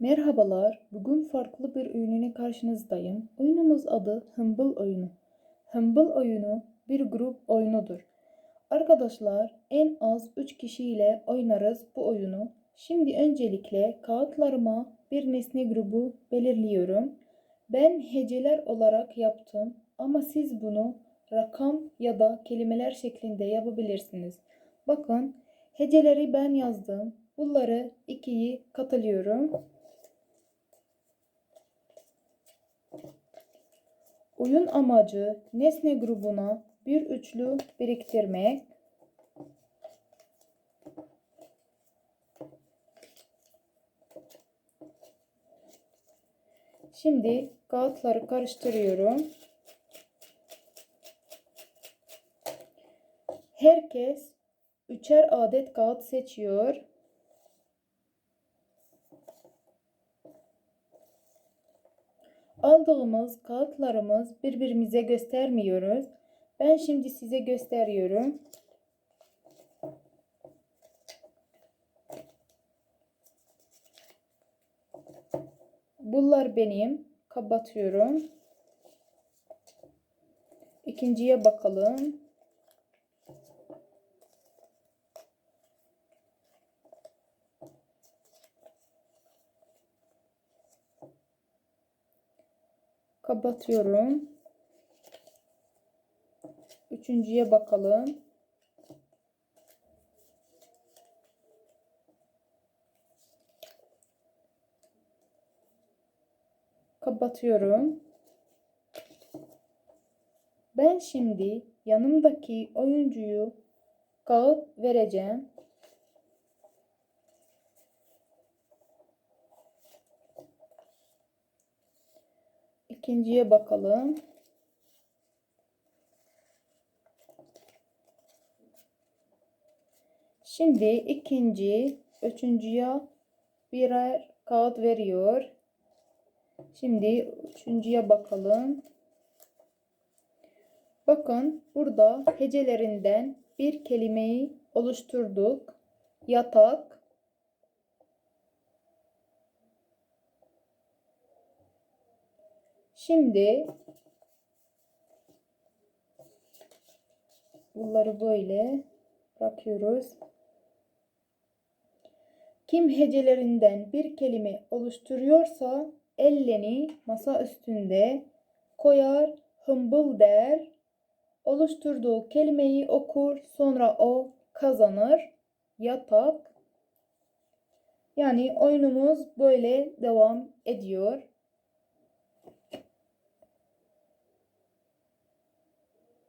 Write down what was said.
Merhabalar, bugün farklı bir oyununa karşınızdayım. Oyunumuz adı Hımbıl Oyunu. Hımbıl Oyunu bir grup oyunudur. Arkadaşlar en az 3 kişiyle oynarız bu oyunu. Şimdi öncelikle kağıtlarıma bir nesne grubu belirliyorum. Ben heceler olarak yaptım ama siz bunu rakam ya da kelimeler şeklinde yapabilirsiniz. Bakın heceleri ben yazdım. Bunları ikiyi katılıyorum. Oyun amacı nesne grubuna bir üçlü biriktirmek. Şimdi kağıtları karıştırıyorum. Herkes üçer adet kağıt seçiyor. Aldığımız kağıtlarımız birbirimize göstermiyoruz. Ben şimdi size gösteriyorum. Bunlar benim. Kapatıyorum. İkinciye bakalım. Kapatıyorum. Üçüncüye bakalım. Kapatıyorum. Ben şimdi yanımdaki oyuncuyu kağıt vereceğim. İkinciye bakalım. Şimdi ikinci, üçüncüye birer kağıt veriyor. Şimdi üçüncüye bakalım. Bakın burada hecelerinden bir kelimeyi oluşturduk. Yatak. Şimdi bunları böyle bırakıyoruz. Kim hecelerinden bir kelime oluşturuyorsa ellerini masa üstünde koyar, hımbıl der. Oluşturduğu kelimeyi okur, sonra o kazanır. Yatak. Yani oyunumuz böyle devam ediyor.